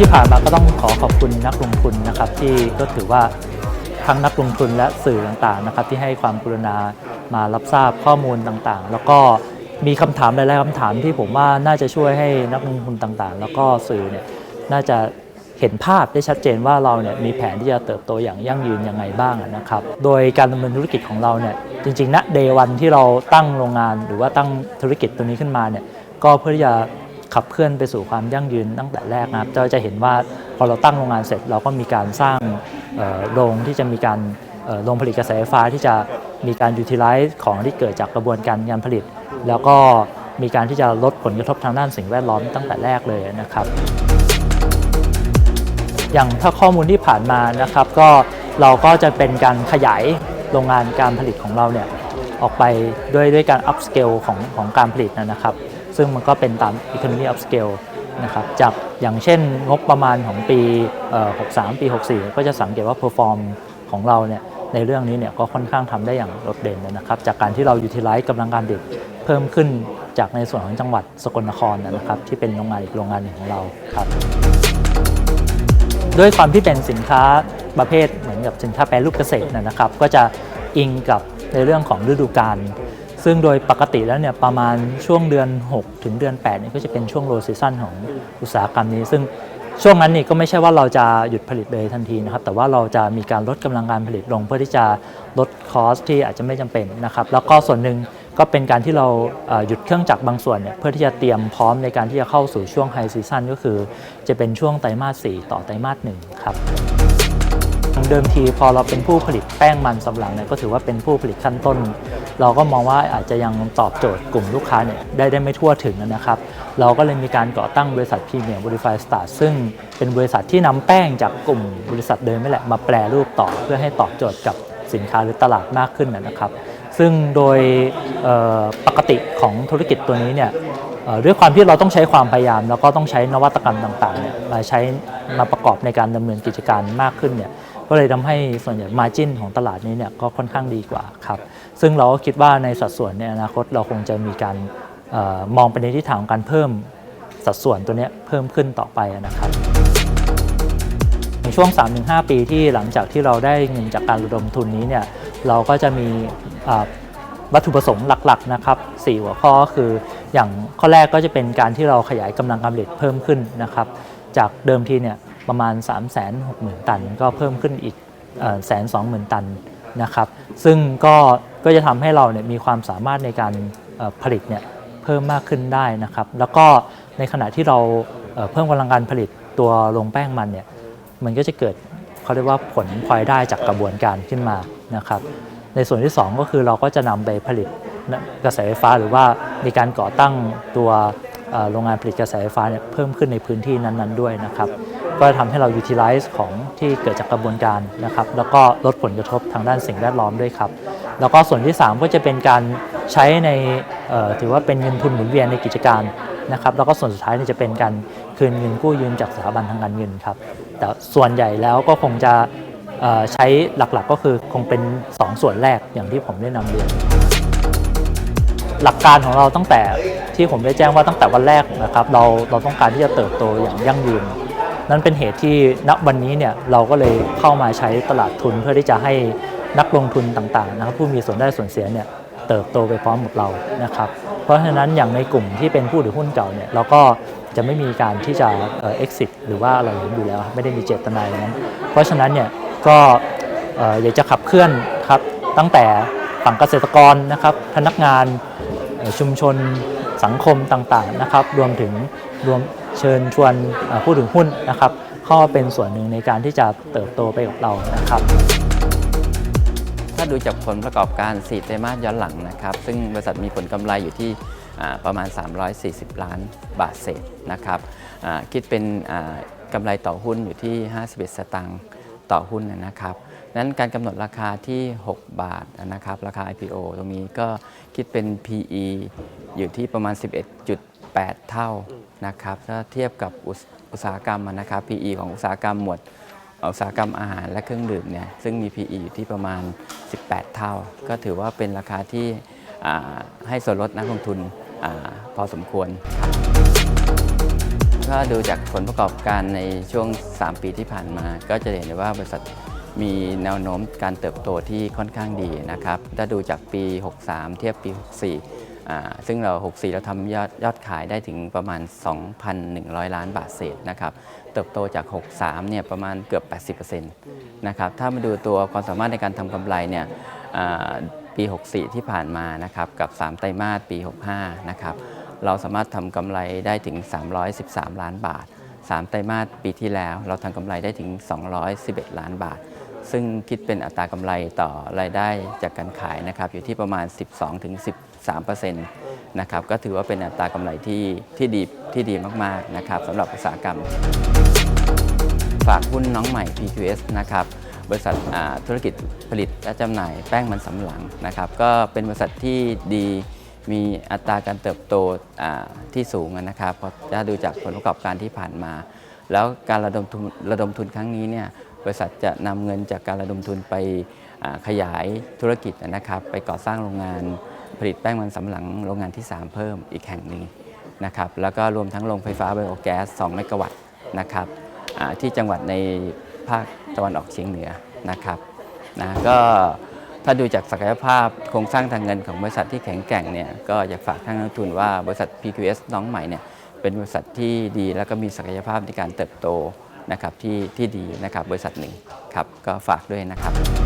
ที่ผ่านมาก็ต้องขอขอบคุณนักลงทุนนะครับ ที่ก็ถือว่าทั้งนักลงทุนและสื่อต่างๆนะครับ ที่ให้ความกรุณามารับทราบข้อมูลต่างๆ แล้วก็มีคำถามหลายๆคำถามที่ผมว่าน่าจะช่วยให้นักลงทุนต่างๆ แล้วก็สื่อเนี่ยน่าจะเห็นภาพได้ชัดเจนว่าเราเนี่ยมีแผนที่จะเติบโตอย่างยั่งยืนยังไงบ้างนะครับ โดยการดำเนินธุรกิจของเราเนี่ยจริงๆณเดวันที่เราตั้งโรงงาน หรือว่าตั้งธุรกิจตัวนี้ขึ้นมาเนี่ยก็เพื่อที่จะ ขับเคลื่อนไปสู่ความยั่งยืนตั้งแต่แรกนะครับเราจะเห็นว่าพอเราตั้งโรงงานเสร็จเราก็มีการสร้างโรงที่จะมีการโรงผลิตกระแสไฟฟ้าที่จะมีการยูทิลไลซ์ของที่เกิดจากกระบวนการการผลิต แล้วก็มีการที่จะลดผลกระทบทางด้านสิ่งแวดล้อมตั้งแต่แรกเลยนะครับ อย่างถ้าข้อมูลที่ผ่านมานะครับก็เราก็จะเป็นการขยายโรงงานการผลิตของเราเนี่ยออกไปด้วยด้วยการ up scale ของของการผลิตนะครับ ซึ่งมันก็เป็นตาม economy up scale นะครับจากอย่างเช่นงบประมาณของปี 63 ปี 64 ก็จะสังเกตว่า perform ของเราเนี่ยในเรื่องนี้เนี่ยก็ค่อนข้างทำได้อย่างโดดเด่นนะครับ จากการที่เรา utilize กำลังการผลิตเพิ่มขึ้นจากในส่วนของจังหวัดสกลนครนะครับ ที่เป็นโรงงานอีกโรงงานหนึ่งของเราครับด้วยความที่เป็นสินค้าประเภทเหมือนกับสินค้าแปรรูปเกษตรนะครับ ก็จะอิงกับในเรื่องของฤดูกาล ซึ่งโดยปกติแล้วเนี่ยประมาณช่วงเดือน 6 ถึงเดือน8เนี่ยก็จะเป็นช่วงโลซีซั่นของอุตสาหกรรมนี้ ซึ่งช่วงนั้นนี่ก็ไม่ใช่ว่าเราจะหยุดผลิตเลยทันทีนะครับแต่ว่าเราจะมีการลดกำลังการผลิตลงเพื่อที่จะลดคอสที่อาจจะไม่จำเป็นนะครับแล้วก็ส่วนหนึ่งก็เป็นการที่เราหยุดเครื่องจักรบางส่วนเนี่ยเพื่อที่จะเตรียมพร้อมในการที่จะเข้าสู่ช่วงไฮซีซั่นก็คือ จะเป็นช่วงไตรมาส 4 ต่อไตรมาส1ครับ เดิมทีพอเราเป็นผู้ผลิตแป้งมันสำปะหลังเนี่ยก็ถือว่าเป็นผู้ผลิตขั้นต้น เราก็มองว่าอาจจะยังตอบโจทย์กลุ่มลูกค้าเนี่ยได้ได้ไม่ทั่วถึงนะครับ เราก็เลยมีการก่อตั้งบริษัทพรีเมียร์บริฟายสตาร์ซึ่งเป็นบริษัทที่นำแป้งจากกลุ่มบริษัทเดิมนี่แหละมาแปรรูปต่อเพื่อให้ตอบโจทย์กับสินค้าหรือตลาดมากขึ้นนะครับ ซึ่งโดยปกติของธุรกิจตัวนี้เนี่ยด้วยความที่เราต้องใช้ความพยายาม แล้วก็ต้องใช้นวัตกรรมต่างๆเนี่ยมาใช้มาประกอบในการดำเนินกิจการมากขึ้นเนี่ย ก็เลยทำให้ส่วนใหญ่มาจิ้นของตลาดนี้เนี่ยก็ค่อนข้างดีกว่าครับซึ่งเราก็คิดว่าในสัดส่วนในอนาคตเราคงจะมีการเออมองไปในทิศทางของการเพิ่มสัดส่วนตัวเนี้ยเพิ่มขึ้นต่อไปนะครับในช่วง 3-5 ปีที่หลังจากที่เราได้เงินจากการระดมทุนนี้เนี่ยเราก็จะมีอ่าวัตถุประสงค์หลักๆนะครับ4หัวข้อก็คืออย่างข้อแรกก็จะเป็นการที่เราขยายกำลังการผลิตเพิ่มขึ้นนะครับจากเดิมทีเนี่ย ประมาณ 3 6 0 0 0 0 ตัน ก็เพิ่มขึ้นอีกแสนสองหมื่นตันนะครับซึ่งก็ก็จะทำให้เราเนี่ยมีความสามารถในการผลิตเนี่ยเพิ่มมากขึ้นได้นะครับแล้วก็ในขณะที่เราเพิ่มกำลังการผลิตตัวโรงแป้งมันเนี่ยมันก็จะเกิดเขาเรียกว่าผลพลอยได้จากกระบวนการขึ้นมานะครับในส่วนที่ 2 ก็คือเราก็จะนำไปผลิตกระแสไฟฟ้าหรือว่ามีการก่อตั้งตัวโรงงานผลิตกระแสไฟฟ้าเนี่ยเพิ่มขึ้นในพื้นที่นั้นๆด้วยนะครับ ก็ทำให้เรา utilize ของที่เกิดจากกระบวนการนะครับ แล้วก็ลดผลกระทบทางด้านสิ่งแวดล้อมด้วยครับ แล้วก็ส่วนที่ 3 ก็จะเป็นการใช้ในถือว่าเป็นเงินทุนหมุนเวียนในกิจการนะครับ แล้วก็ส่วนสุดท้ายจะเป็นการคืนเงินกู้ยืมจากสถาบันทางการเงินครับ แต่ส่วนใหญ่แล้วก็คงจะใช้หลักๆ ก็คือคงเป็น 2 ส่วนแรกอย่างที่ผมได้นำเรียนหลักการของเราตั้งแต่ที่ผมได้แจ้งว่าตั้งแต่วันแรกนะครับ เราเราต้องการที่จะเติบโตอย่างยั่งยืน นั่นเป็นเหตุที่ณวันนี้เนี่ยเราก็เลยเข้ามาใช้ตลาดทุนเพื่อที่จะให้นักลงทุนต่างๆนะครับผู้มีส่วนได้ส่วนเสียเนี่ยเติบโตไปพร้อมกับเรานะครับ เพราะฉะนั้นอย่างในกลุ่มที่เป็นผู้ถือหุ้นเก่าเนี่ยเราก็จะไม่มีการที่จะเอ่อ exit หรือว่าอะไรอย่างนั้นอยู่แล้วครับไม่ได้มีเจตนาอย่างนั้น เพราะฉะนั้นเนี่ยก็เอ่ออยากจะขับเคลื่อนครับตั้งแต่ฝั่งเกษตรกรนะครับพนักงานเอ่อชุมชน สังคมต่างๆนะครับ รวมถึงรวมเชิญชวนผู้ถือหุ้นนะครับเข้าเป็นส่วนหนึ่งในการที่จะเติบโตไปกับเรานะครับ ถ้าดูจากผลประกอบการ 4 ไตรมาสย้อนหลังนะครับ ซึ่งบริษัทมีผลกำไรอยู่ที่ประมาณ 340 ล้านบาทเศษนะครับคิดเป็นอ่ากำไรต่อหุ้นอยู่ที่ 51 สตางค์ต่อหุ้นนะครับ นั้นการกำหนดราคาที่ 6 บาทนะครับราคา IPO ตรงนี้ก็คิดเป็น PE อยู่ที่ประมาณ 11.8 เท่านะครับถ้าเทียบกับอุตสาหกรรมนะครับ PE ของอุตสาหกรรมหมวดอุตสาหกรรมอาหารและเครื่องดื่มเนี่ยซึ่งมี PE อยู่ที่ประมาณ 18 เท่า ก็ถือว่าเป็นราคาที่ให้ส่วนลดนักลงทุนอพอสมควรถ้าดูจากผลประกอบการในช่วง 3 ปีที่ผ่านมา ก็จะเห็นได้ว่าบริษัท มีแนวโน้มการเติบโตที่ค่อนข้างดีนะครับถ้าดูจากปี 63 เทียบปี 64อ่ซึ่งเรา 64 เราทำยอดยอดขายได้ถึงประมาณ 2,100 ล้านบาทเศษนะครับ เติบโตจาก 63 เนี่ยประมาณเกือบ 80%นะครับ ถ้ามาดูตัวความสามารถในการทำกำไรเนี่ยปี 64 ที่ผ่านมานะครับกับ 3 ไตรมาสปี 65 นะครับเราสามารถทำกำไรได้ถึง 313 ล้านบาท 3 ไตรมาสปีที่แล้ว เราทำกำไรได้ถึง 211 ล้านบาท ซึ่งคิดเป็นอัตรากำไรต่อรายได้จากการขายนะครับอยู่ที่ประมาณ 12-13%นะครับก็ถือว่าเป็นอัตรากำไรที่ที่ดีที่ดีมากๆนะครับสำหรับอุตสาหกรรม ฝากหุ้นน้องใหม่ PQS นะครับบริษัทธุรกิจผลิตและจำหน่ายแป้งมันสำปะหลังนะครับก็เป็นบริษัทที่ดีมีอัตราการเติบโตที่สูงนะครับพราะดูจากผลประกอบการที่ผ่านมา แล้วการระดมทุนระดมทุนครั้งนี้เนี่ย บริษัทจะนำเงินจากการระดมทุนไปขยายธุรกิจนะครับ ไปก่อสร้างโรงงานผลิตแป้งมันสำปะหลังโรงงานที่ 3 เพิ่มอีกแห่งหนึ่งนะครับแล้วก็รวมทั้งโรงไฟฟ้าไบโอแก๊ส 2 เมกะวัตต์นะครับที่จังหวัดในภาคตะวันออกเฉียงเหนือนะครับนะก็ถ้าดูจากศักยภาพโครงสร้างทางเงินของบริษัทที่แข็งแกร่งเนี่ยก็อยากฝากท่านนักทุนว่าบริษัท PQS น้องใหม่เนี่ยเป็นบริษัทที่ดีแล้วก็มีศักยภาพในการเติบโต นะครับที่ที่ดีนะครับบริษัทหนึ่งครับก็ฝากด้วยนะครับ